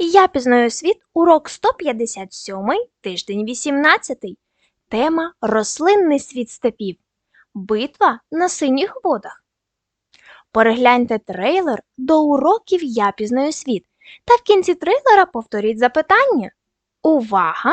Я пізнаю світ, урок 157, тиждень 18. Тема Рослинний світ степів. Битва на синіх водах. Перегляньте трейлер до уроків Я пізнаю світ. Та в кінці трейлера повторіть запитання. Увага!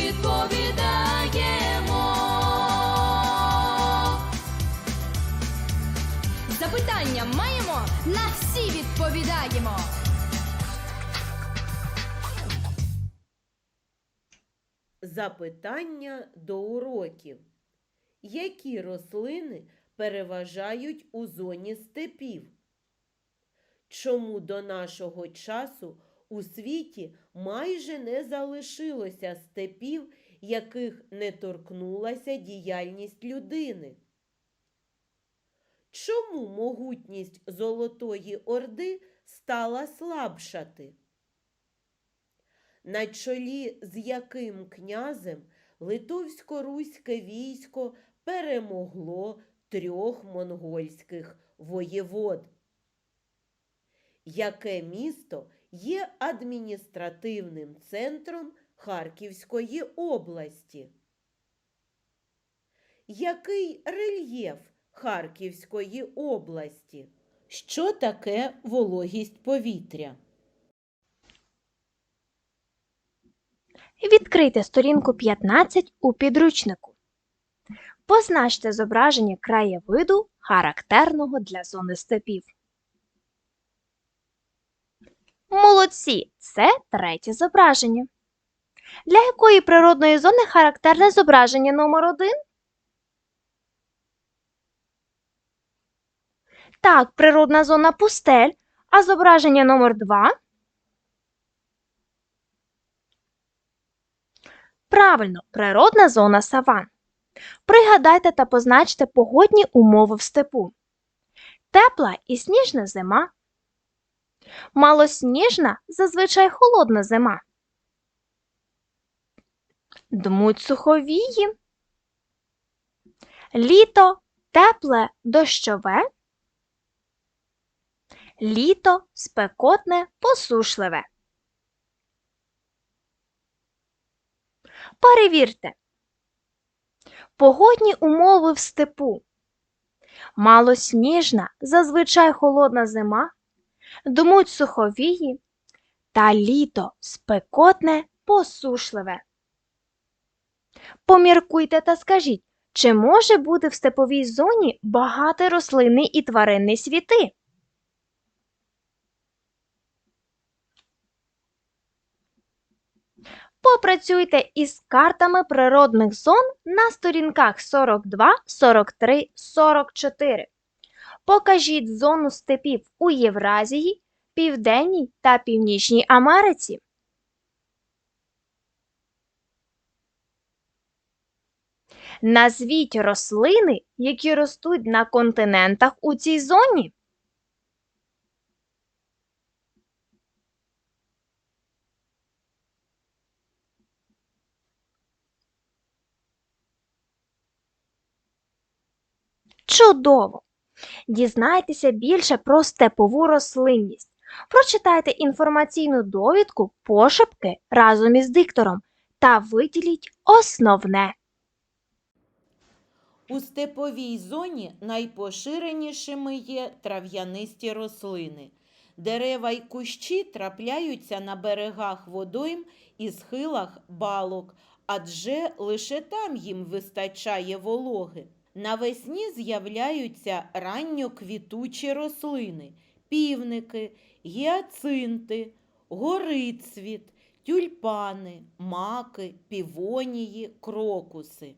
Запитання маємо, на всі відповідаємо. Запитання до уроків. Які рослини переважають у зоні степів? Чому до нашого часу у світі майже не залишилося степів, яких не торкнулася діяльність людини? Чому могутність Золотої Орди стала слабшати? на чолі з яким князем литовсько-руське військо перемогло трьох монгольських воєвод. Яке місто є адміністративним центром Харківської області? Який рельєф Харківської області? Що таке вологість повітря? Відкрийте сторінку 15 у підручнику. Позначте зображення краєвиду, характерного для зони степів. Молодці! Це третє зображення. Для якої природної зони характерне зображення номер 1? Так, природна зона пустель. А зображення номер 2? Правильно, природна зона саван. Пригадайте та позначте погодні умови в степу. Тепла і сніжна зима. Малосніжна, зазвичай холодна зима. Дмуть суховії. Літо тепле дощове. Літо спекотне посушливе. Перевірте. Погодні умови в степу. Малосніжна, зазвичай холодна зима, дмуть суховії та літо спекотне посушливе. Поміркуйте та скажіть, чи може бути в степовій зоні багатий рослинний і тваринний світи? Попрацюйте із картами природних зон на сторінках 42, 43, 44. Покажіть зону степів у Євразії, Південній та Північній Америці. Назвіть рослини, які ростуть на континентах у цій зоні. Чудово! Дізнайтеся більше про степову рослинність. Прочитайте інформаційну довідку пошепки разом із диктором та виділіть основне. У степовій зоні найпоширенішими є трав'янисті рослини. Дерева й кущі трапляються на берегах водойм і схилах балок, адже лише там їм вистачає вологи. Навесні з'являються ранньоквітучі рослини, півники, гіацинти, горицвіт, тюльпани, маки, півонії, крокуси.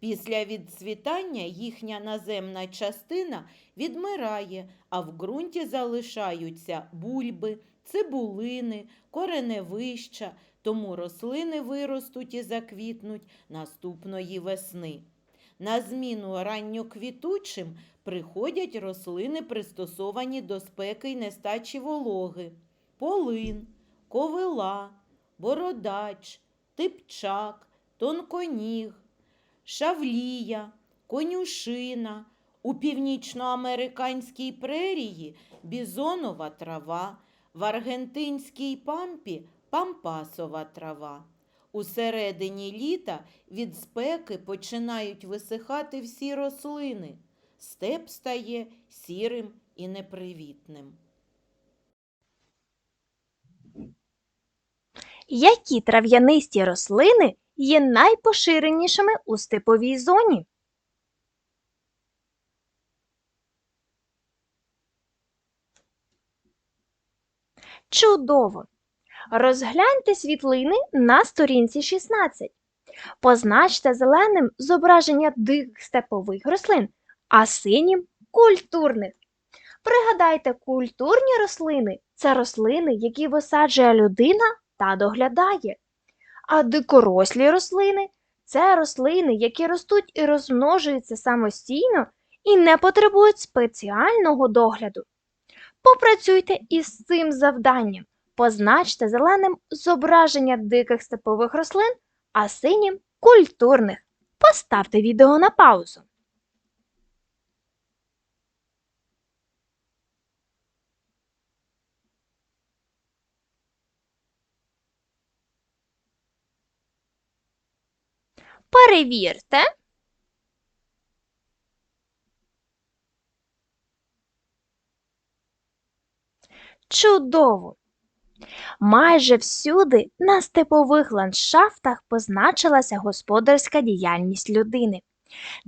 Після відцвітання їхня наземна частина відмирає, а в ґрунті залишаються бульби, цибулини, кореневища, тому рослини виростуть і заквітнуть наступної весни. На зміну ранньоквітучим приходять рослини, пристосовані до спеки й нестачі вологи, полин, ковила, бородач, типчак, тонконіг, шавлія, конюшина. У північноамериканській прерії бізонова трава, в аргентинській пампі пампасова трава. У середині літа від спеки починають висихати всі рослини. Степ стає сірим і непривітним. Які трав'янисті рослини є найпоширенішими у степовій зоні? Чудово! Розгляньте світлини на сторінці 16. Позначте зеленим зображення диких степових рослин, а синім культурних. Пригадайте, культурні рослини це рослини, які висаджує людина та доглядає. А дикорослі рослини це рослини, які ростуть і розмножуються самостійно і не потребують спеціального догляду. Попрацюйте із цим завданням. Позначте зеленим зображення диких степових рослин, а синім культурних. Поставте відео на паузу. Перевірте. Чудово! Майже всюди на степових ландшафтах позначилася господарська діяльність людини.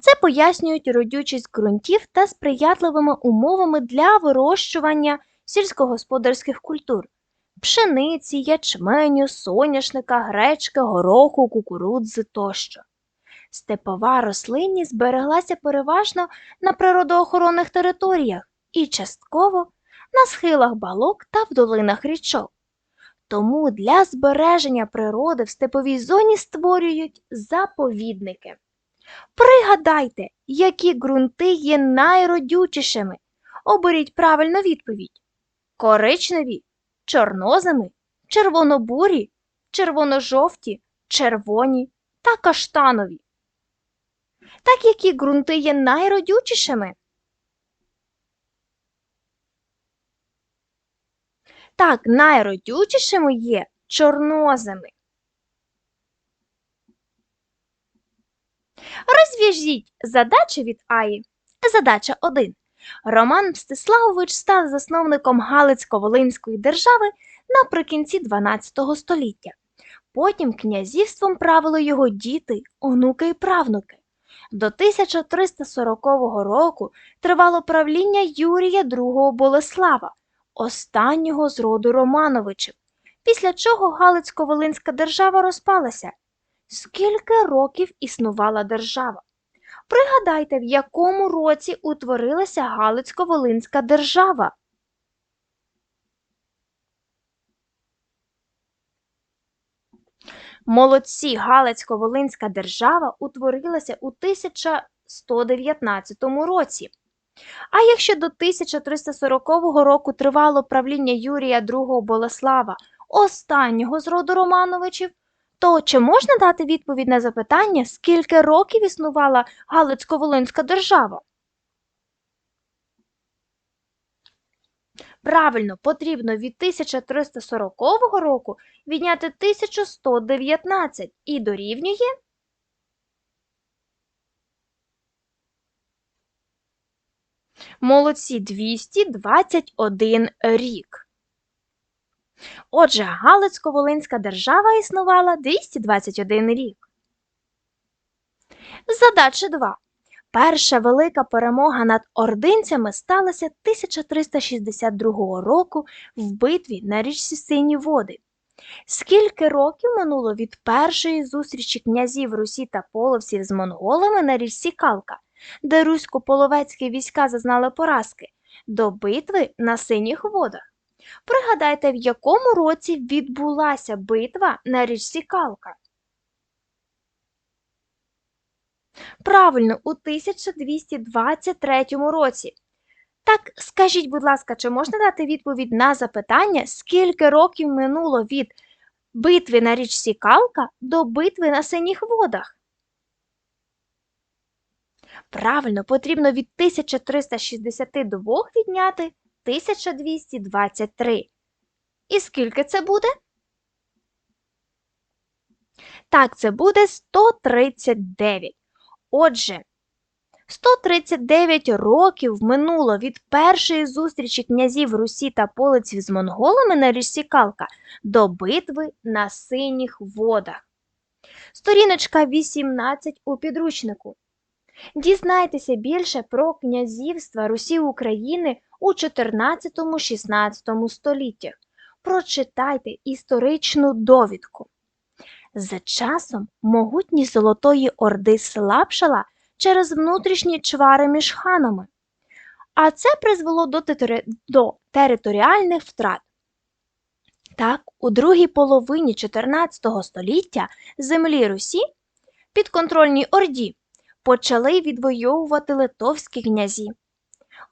Це пояснюють родючість ґрунтів та сприятливими умовами для вирощування сільськогосподарських культур пшениці, ячменю, соняшника, гречки, гороху, кукурудзи тощо. Степова рослинність збереглася переважно на природоохоронних територіях і частково на схилах балок та в долинах річок. Тому для збереження природи в степовій зоні створюють заповідники. Пригадайте, які ґрунти є найродючішими. Оберіть правильну відповідь: коричневі, чорноземи, червонобурі, червоножовті, червоні та каштанові. Так які ґрунти є найродючішими? Так, найродючішими є чорноземи. Розв'яжіть задачі від Аї. Задача 1. Роман Мстиславович став засновником Галицько-Волинської держави наприкінці 12 століття. Потім князівством правили його діти, онуки і правнуки. До 1340 року тривало правління Юрія II Болеслава, останнього з роду Романовичів, після чого Галицько-Волинська держава розпалася. Скільки років існувала держава? Пригадайте, в якому році утворилася Галицько-Волинська держава? Молодці Галицько-Волинська держава утворилася у 1119 році. А якщо до 1340 року тривало правління Юрія II Болеслава, останнього з роду Романовичів, то чи можна дати відповідь на запитання, скільки років існувала Галицько-Волинська держава? Правильно, потрібно від 1340 року відняти 1119 і дорівнює Молодці 221 рік. Отже, Галицько-Волинська держава існувала 221 рік. Задача 2. Перша велика перемога над ординцями сталася 1362 року в битві на річці Сині води. Скільки років минуло від першої зустрічі князів Русі та половців з монголами на річці Калка, де русько-половецькі війська зазнали поразки, до битви на синіх водах? Пригадайте, в якому році відбулася битва на річці Калка? Правильно, у 1223 році. Так, скажіть, будь ласка, чи можна дати відповідь на запитання, скільки років минуло від битви на річці Калка до битви на синіх водах? Правильно, потрібно від 1362 відняти 1223. І скільки це буде? Так, це буде 139. Отже, 139 років минуло від першої зустрічі князів Русі та полиців з монголами на річці Калка до битви на синіх водах. Сторіночка 18 у підручнику. Дізнайтеся більше про князівства Русі України у 14-16 століттях. Прочитайте історичну довідку. За часом могутність Золотої Орди слабшала через внутрішні чвари між ханами, а це призвело до, тетери- до територіальних втрат. Так, у другій половині 14 століття землі Русі підконтрольній Орді почали відвоювати литовські князі.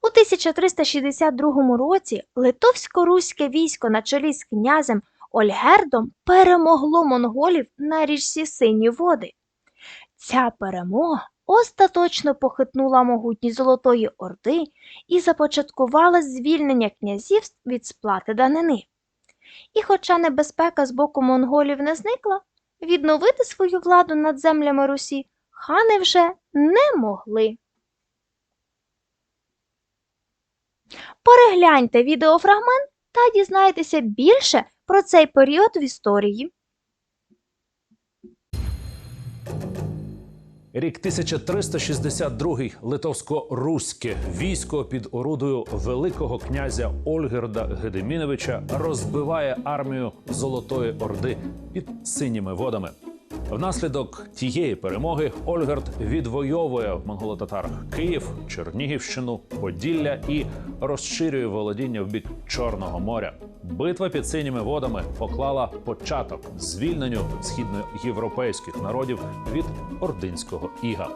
У 1362 році литовсько-руське військо на чолі з князем Ольгердом перемогло монголів на річці Сині води. Ця перемога остаточно похитнула могутність Золотої Орди і започаткувала звільнення князів від сплати данини. І хоча небезпека з боку монголів не зникла, відновити свою владу над землями Русі хани вже не могли. Перегляньте відеофрагмент та дізнайтеся більше про цей період в історії. Рік 1362 литовсько-руське військо під орудою великого князя Ольгерда Гедеміновича розбиває армію Золотої Орди під синіми водами. Внаслідок тієї перемоги Ольгард відвоює в монголо-татар Київ, Чернігівщину, Поділля і розширює володіння в бік Чорного моря. Битва під синіми водами поклала початок звільненню східноєвропейських народів від ординського іга.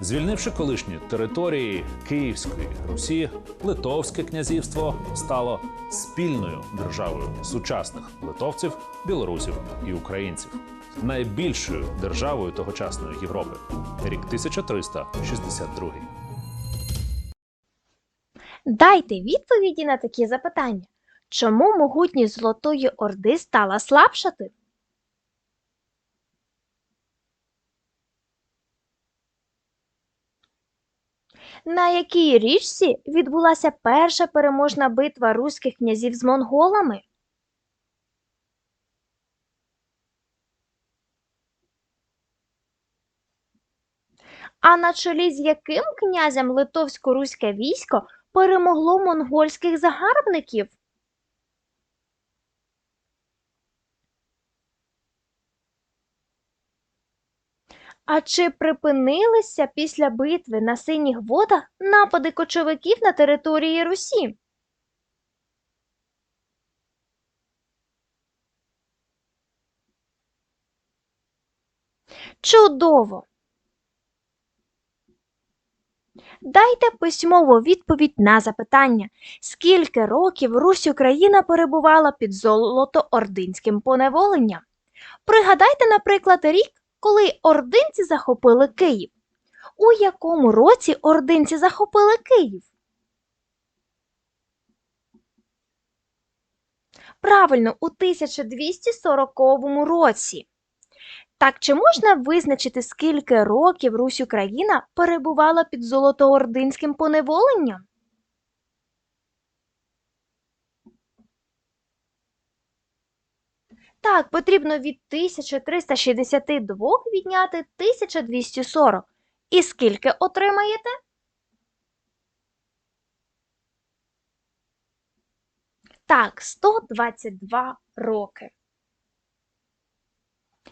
Звільнивши колишні території Київської Русі, Литовське князівство стало спільною державою сучасних литовців, білорусів і українців, найбільшою державою тогочасної Європи. Рік 1362. Дайте відповіді на такі запитання. Чому могутність Золотої Орди стала слабшати? На якій річці відбулася перша переможна битва руських князів з монголами? А на чолі з яким князем литовсько-руське військо перемогло монгольських загарбників? А чи припинилися після битви на синіх водах напади кочовиків на території Русі? Чудово! Дайте письмову відповідь на запитання, скільки років Русь Україна перебувала під золото-ординським поневоленням? Пригадайте, наприклад, рік, коли ординці захопили Київ. У якому році ординці захопили Київ? Правильно, у 1240 році. Так чи можна визначити, скільки років Русь Україна перебувала під золотоординським поневоленням? Так, потрібно від 1362 відняти 1240. І скільки отримаєте? Так, 122 роки.